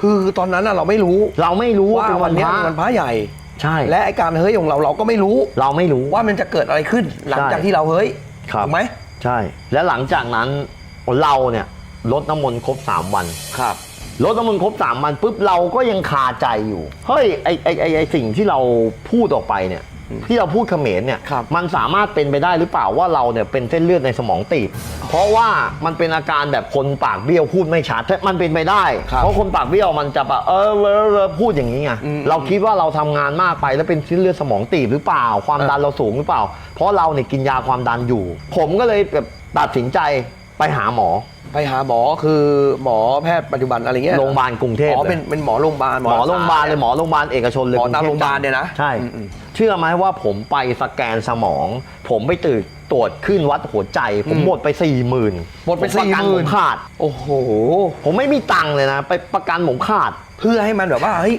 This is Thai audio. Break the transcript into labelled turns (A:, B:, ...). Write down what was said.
A: คือตอนนั้นน่ะเราไม่รู้
B: เราไม่รู้
A: ว่า
B: เป็น
A: วันเนี้ย
B: พระ
A: มันพระใหญ่
B: ใช่
A: และไอการเฮ้ยของเราเราก็ไม่รู้
B: เราไม่รู้
A: ว่ามันจะเกิดอะไรขึ้น หลังจาก
B: ใช่
A: ที่เราเฮ้ย
B: ครับ
A: ถูกไหม
B: ใช่ และหลังจากนั้นเราเนี่ยลดน้ำมนต์ครบ 3 วัน
A: ครับ
B: ลดน้ำมนต์ครบ3วันปุ๊บเราก็ยังคาใจอยู่ เฮ้ยไอไอไอไอสิ่งที่เราพูดออกไปเนี่ย ที่เราพูดเขมรเนี่ย
A: ครับ
B: มันสามารถเป็นไปได้หรือเปล่าว่าเราเนี่ยเป็นเส้นเลือดในสมองตีบ เพราะว่ามันเป็นอาการแบบคนปากเบี้ยวพูดไม่ชัดมันเป็นไปได้
A: ครับ
B: เพราะคนปากเบี้ยวมันจะแบบเออเออเออพูดอย่างนี้ไง
A: อืม
B: เราคิดว่าเราทำงานมากไปแล้วเป็นเส้นเลือดสมองตีบหรือเปล่า ความดันเราสูงหรือเปล่า เพราะเราเนี่ยกินยาความดันอยู่ ผมก็เลยแบบตัดสินใจไปหาหมอ
A: ไปหาหมอคือหมอแพทย์ปัจจุบันอะไรเงี้ย
B: โรงพยาบาลกรุงเทพ
A: อ๋อ
B: ลย
A: เป็นเป็นหมอโรงพยาบาล
B: หมอโรงพยาบาลเลยหมอโรงพยาบาลเอกชนเลย
A: หมอตาม
B: ก
A: โรงพยาบาล
B: ทพ
A: เนี่ยนะ
B: ใช่
A: อืมอืม
B: เชื่อไหมว่าผมไปสแกนสมอง ผมไปตื่นตรวจขึ้นวัดหัวใจ ผม
A: อืม
B: หมดไปสี่หมื่น
A: หมดไป
B: ประกัน
A: 40,000
B: ผมขาด
A: โอ้โห
B: ผมไม่มีตังค์เลยนะ ไปประกันผมขาด
A: เพื่อให้มันแบบว่าเฮ้ย